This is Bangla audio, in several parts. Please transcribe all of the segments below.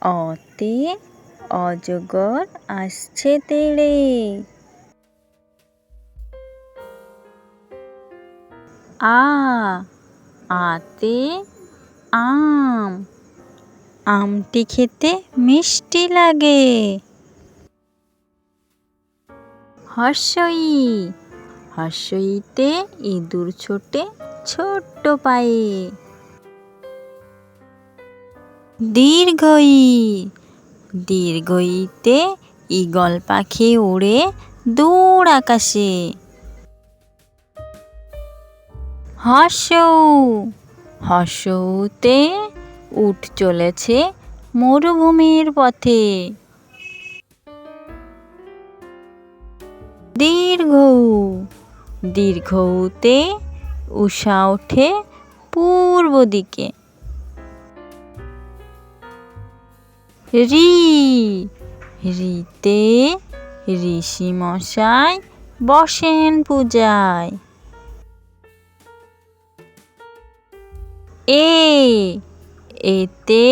অতে অজগর আসছে তেড়ে। আ, আতে আম। আমটি খেতে মিষ্টি লাগে। হর্ষই, হর্ষইতে ইঁদুর ছোটে ছোট্ট পায়ে। দীর্ঘই। দীর্ঘইতে ঈগল পাখি উড়ে দূর আকাশে। হর্ষৌ, হর্ষৌতে উঠ চলেছে মরুভূমির পথে। দীর্ঘ, দীর্ঘতে উষা ওঠে পূর্ব দিকে। রি রিতে ঋষি মশাই বসেন পূজায় এ এতে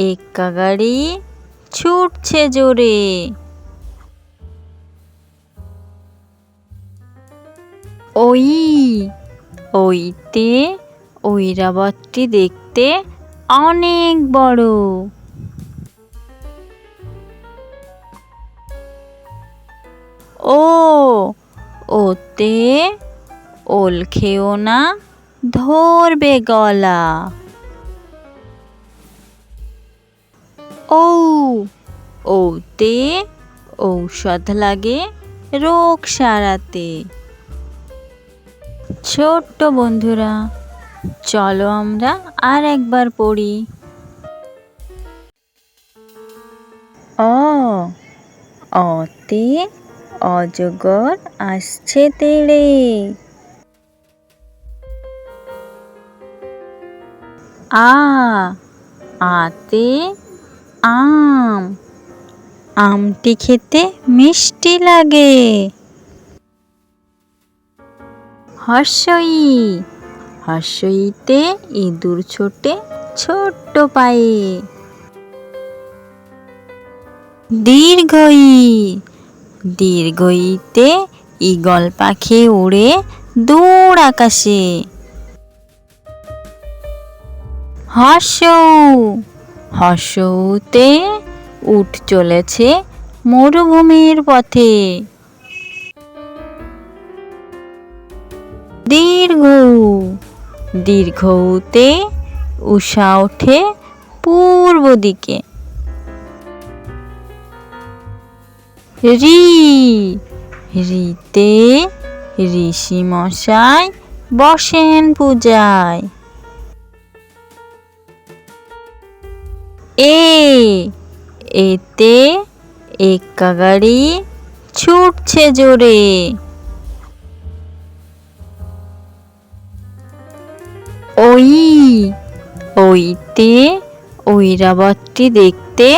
এক্কা গাড়ি ছুটছে জোরে ওই ওইতে ঐরাবতটি দেখতে অনেক বড় ও, ওতে ওল খেও না, ধরবে গলা। ও ওতে ঔষধ লাগে রোগ সারাতে। ছোট্ট বন্ধুরা, চলো আমরা আর একবার পড়ি। অ অতে অজগর আসছে তেড়ে। আ, আতে আম। আমটি খেতে মিষ্টি লাগে। হর্ষই, হর্ষইতে ইঁদুর ছোটে ছোট্ট পায়ে। দীর্ঘই দীর্ঘইতে ঈগল পাখি উড়ে দূর আকাশে। হর্ষৌ, হর্ষৌতে উঠ চলেছে মরুভূমির পথে। দীর্ঘ, দীর্ঘতে উষা ওঠে পূর্ব দিকে। রি রিতে ঋষি মশাই বসেন পূজায় এ এতে এক্কা গাড়ি ছুটছে জোরে ওই ওইতে ঐরাবতটি দেখতে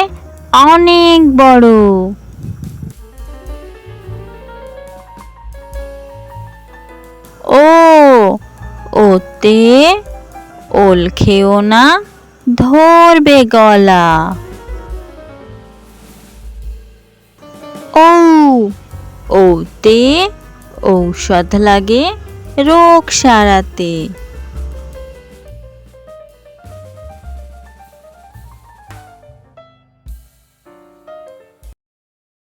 অনেক বড় ওতে ওল খেও না ধরবে গলা। ও ওতে ঔষধ লাগে রোগ সারাতে।